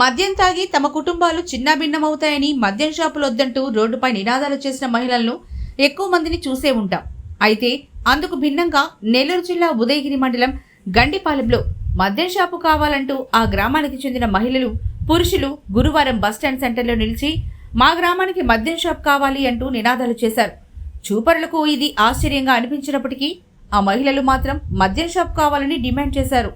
మద్యం తాగి తమ కుటుంబాలు చిన్నాభిన్నమవుతాయని మద్యం షాపులు వద్దంటూ రోడ్డుపై నినాదాలు చేసిన మహిళలను ఎక్కువ మందిని చూసే ఉంటాం. అయితే అందుకు భిన్నంగా నెల్లూరు జిల్లా ఉదయగిరి మండలం గండిపాలెంలో మద్యం షాపు కావాలంటూ ఆ గ్రామానికి చెందిన మహిళలు పురుషులు గురువారం బస్టాండ్ సెంటర్లో నిలిచి మా గ్రామానికి మద్యం షాప్ కావాలి అంటూ నినాదాలు చేశారు. చూపరులకు ఇది ఆశ్చర్యంగా అనిపించినప్పటికీ ఆ మహిళలు మాత్రం మద్యం షాప్ కావాలని డిమాండ్ చేశారు.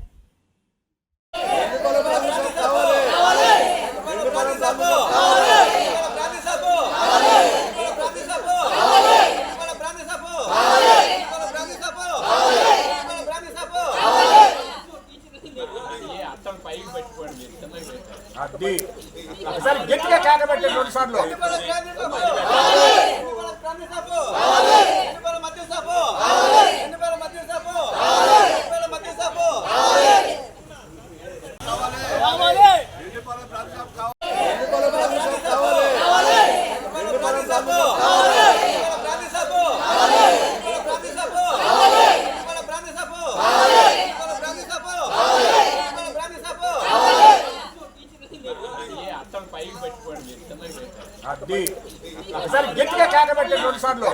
అది ఒకసారి గట్టిగా కాకబెట్టే రెండు సార్లు పైకి పెట్టుకోండి. అది ఒకసారి గట్టిగా కాకబెట్టండి రెండు సార్లు.